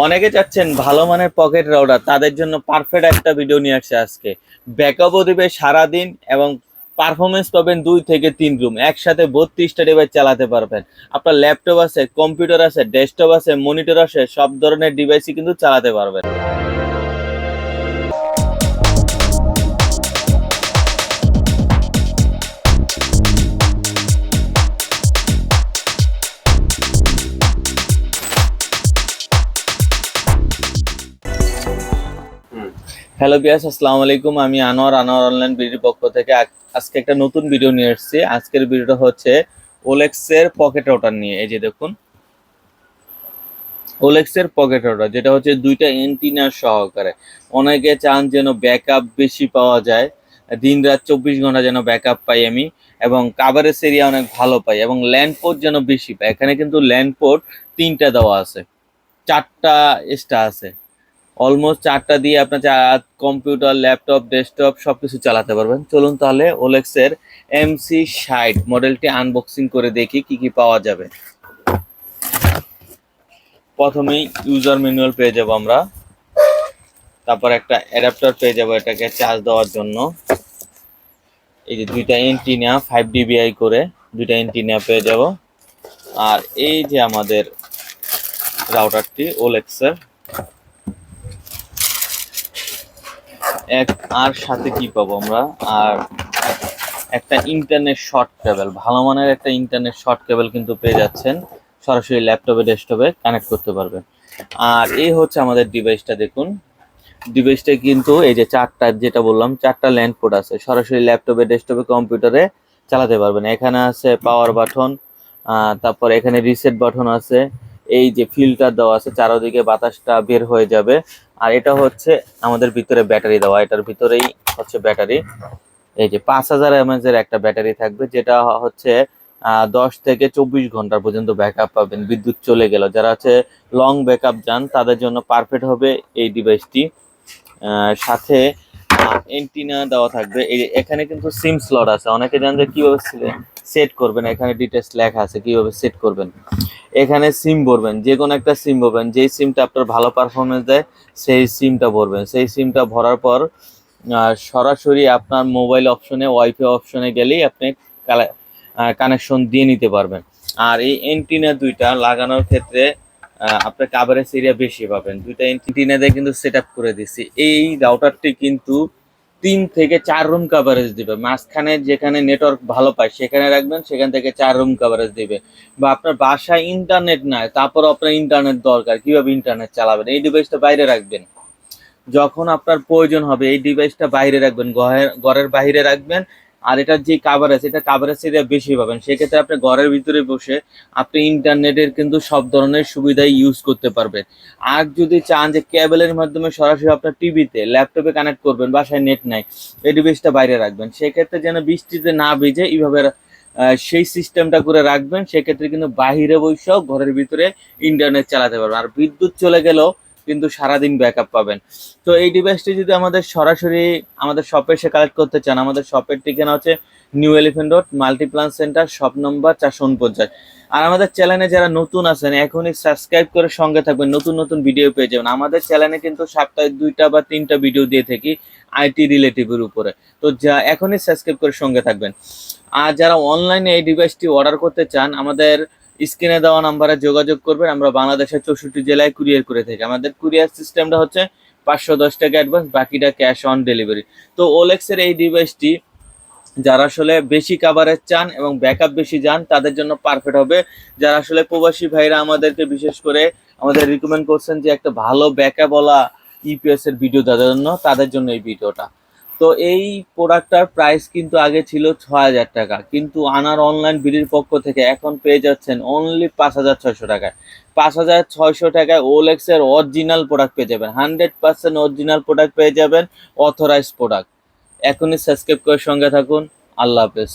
অনেকে চাচ্ছেন ভালো মানের পকেট রাউডার তাদের জন্য পারফেক্ট একটা ভিডিও নিয়ে আসছে আজকে। ব্যাকআপও দেবে সারাদিন এবং পারফরমেন্স পাবেন দুই থেকে তিন রুম একসাথে বত্রিশটা ডিভাইস চালাতে পারবেন। আপনার ল্যাপটপ আছে কম্পিউটার আছে ডেস্কটপ আছে মনিটর আছে, সব ধরনের ডিভাইসই কিন্তু চালাতে পারবেন। হ্যালো বিয়াস আসসালামু আলাইকুম। আমি আনোয়ার আনোয়ার অনলাইন ভিডিওর পক্ষ থেকে আজ- আজকে একটা নতুন ভিডিও নিয়ে এসেছি। আজকের ভিডিওটা হচ্ছে ওলেক্সের পকেট রাউটার নিয়ে। এই যে দেখুন। ওলেক্সের পকেট রাউটার যেটা হচ্ছে দুইটা এন্টিনা সহকারে। অনেকে চান যেন ব্যাকআপ বেশি পাওয়া যায়। দিন রাত চব্বিশ ঘণ্টা যেন ব্যাকআপ পাই আমি। এবং কাভারেজ এরিয়া অনেক ভালো পাই। এবং ল্যান্ড পোর্ট যেন বেশি পাই। এখানে কিন্তু ল্যান্ড পোর্ট তিনটা দেওয়া আছে। চারটা এক্সট্রা আছে। অলমোস্ট চারটা দিয়ে আপনার চার কম্পিউটার ল্যাপটপ ডেস্কটপ সব কিছু চালাতে পারবেন। চলুন তাহলে ওলেক্সের এমসি ষাট মডেলটি আনবক্সিং করে দেখি কি কি পাওয়া যাবে। প্রথমেই ইউজার ম্যানুয়াল পেয়ে যাব আমরা। তারপর একটা অ্যাডাপ্টার পেয়ে যাব এটাকে চার্জ দেওয়ার জন্য। এই যে দুইটা এন্টিনা ফাইভ ডিবিআই করে দুইটা এন্টিনা পেয়ে যাব। আর এই যে আমাদের রাউটারটি ওলেক্সের এক আর সাথে কি পাবো আমরা? আর একটা ইন্টারনেট শর্ট কেবল ভালো মানের একটা ইন্টারনেট শর্ট কেবল কিন্তু পেয়ে যাচ্ছেন। সরাসরি ল্যাপটপে ডেস্কটপে কানেক্ট করতে পারবেন। আর এই হচ্ছে আমাদের ডিভাইসটা দেখুন। ডিভাইসটা কিন্তু এই যে চারটা যেটা বললাম, চারটা ল্যান্ড পোর্ট আছে। সরাসরি ল্যাপটপে ডেস্কটপে কম্পিউটারে চালাতে পারবেন। এখানে আছে পাওয়ার বাটন তারপর এখানে রিসেট বাটন আছে। এই যে ফিল্টার দেওয়া আছে, চারোদিকে বাতাসটা বের হয়ে যাবে। আর এটা হচ্ছে আমাদের ভিতরে ব্যাটারি দেওয়া। এটার ভিতরেই হচ্ছে ব্যাটারি। এই যে পাঁচ হাজার এমএচ এর একটা ব্যাটারি থাকবে, যেটা হচ্ছে দশ থেকে চব্বিশ ঘণ্টা পর্যন্ত ব্যাকআপ পাবেন। বিদ্যুৎ চলে গেল। যারা হচ্ছে লং ব্যাকআপ যান, তাদের জন্য পারফেক্ট হবে এই ডিভাইসটি সাথে এন্টিনা দেওয়া থাকবে। এখানে কিন্তু সিম স্লট আছে। অনেকে জানেন যে কীভাবে সেট করবেন, এখানে ডিটেলস লেখা আছে, কীভাবে সেট করবেন। এখানে সিম ভরবেন যে কোনো একটা সিম ভরবেন, যেই সিমটা আপনার ভালো পারফরমেন্স দেয়, সেই সিমটা ভরবেন। সেই সিমটা ভরার পর সরাসরি আপনার মোবাইল অপশনে ওয়াইফাই অপশনে গেলেই আপনি কানেকশন দিয়ে নিতে পারবেন। আর এই এন্টিনা দুইটা লাগানোর ক্ষেত্রে আপনার কাভারেজ এরিয়া বেশি পাবেন। দুইটা এন্টিনা দিয়ে কিন্তু সেট করে দিচ্ছি। এই রাউটারটি কিন্তু তিন থেকে চার রুম কাভারেজ দিবে। মাঝখানে যেখানে নেটওয়ার্ক ভালো পায়, সেখানে রাখবেন, সেখান থেকে চার রুম কাভারেজ দিবে। বা আপনার বাসায় ইন্টারনেট নাই তারপর আপনার ইন্টারনেট দরকার, কীভাবে ইন্টারনেট চালাবেন? এই ডিভাইসটা বাইরে রাখবেন। যখন আপনার প্রয়োজন হবে, এই ডিভাইসটা বাইরে রাখবেন, ঘরের ঘরের বাইরে রাখবেন আর এটার যে কাভারেজ এটা কাভারেজ এরিয়া বেশি পাবেন। সেক্ষেত্রে আপনি ঘরের ভিতরে বসে আপনি ইন্টারনেটের কিন্তু সব ধরনের সুবিধাই ইউজ করতে পারবেন। আর যদি চান যে কেবলের মাধ্যমে সরাসরি আপনার টিভিতে ল্যাপটপে কানেক্ট করবেন, বাসায় নেট নাই, এই ডিভাইসটা বাইরে রাখবেন। সেক্ষেত্রে যেন বৃষ্টিতে না ভিজে এইভাবে সেই সিস্টেমটা করে রাখবেন, সেক্ষেত্রে কিন্তু বাহিরে বসেও ঘরের ভিতরে ইন্টারনেট চালাতে পারবেন। আর বিদ্যুৎ চলে গেলেও কিন্তু সারাদিন ব্যাকআপ পাবেন। তো এই ডিভাইসটি যদি আমাদের সরাসরি আমাদের শপে এসে কালেক্ট করতে চান, আমাদের শপের ঠিকানা হচ্ছে new elephant road multiplan centre shop number চারশো উনপঞ্চাশ। আর আমাদের চ্যানেলে যারা নতুন আছেন, এখনই সাবস্ক্রাইব করে সঙ্গে থাকবেন, নতুন নতুন ভিডিও পেয়ে যাবেন। আমাদের চ্যানেলে কিন্তু সপ্তাহে দুইটা বা তিনটা ভিডিও দিয়ে থাকি আইটি রিলেটিভের উপরে। তো যা, এখনই সাবস্ক্রাইব করে সঙ্গে থাকবেন। আর যারা অনলাইনে এই ডিভাইসটি অর্ডার করতে চান, আমাদের স্ক্রিনে দেওয়া নাম্বারে যোগাযোগ করবেন। আমরা বাংলাদেশের চৌষট্টি জেলায় কুরিয়ার করে থাকি। আমাদের কুরিয়ার সিস্টেমটা হচ্ছে পাঁচশো দশ টাকা অ্যাডভান্স বাকিটা ক্যাশ অন ডেলিভারি তো ওলেক্সের এই ডিভাইসটি যারা আসলে বেশি কাভারেজ চান এবং ব্যাকআপ বেশি যান, তাদের জন্য পারফেক্ট হবে। যারা আসলে প্রবাসী ভাইরা আমাদেরকে বিশেষ করে আমাদের রিকমেন্ড করছেন যে একটা ভালো ব্যাকআপওয়ালা ইপিএস এর ভিডিও তাদের জন্য তাদের জন্য এই ভিডিওটা তো এই প্রোডাক্টটার প্রাইস কিন্তু আগে ছিল ছ হাজার টাকা। কিন্তু আনার অনলাইন বিলির পক্ষ থেকে এখন পেয়ে যাচ্ছেন অনলি পাঁচ হাজার ছয়শো টাকায়। পাঁচ হাজার ছয়শো টাকায় ওলেক্সের অরিজিনাল প্রোডাক্ট পেয়ে যাবেন। হান্ড্রেড পার্সেন্ট অরিজিনাল প্রোডাক্ট পেয়ে যাবেন অথরাইজ প্রোডাক্ট এখনই সাবস্ক্রাইব করে সঙ্গে থাকুন। আল্লাহ হাফেজ।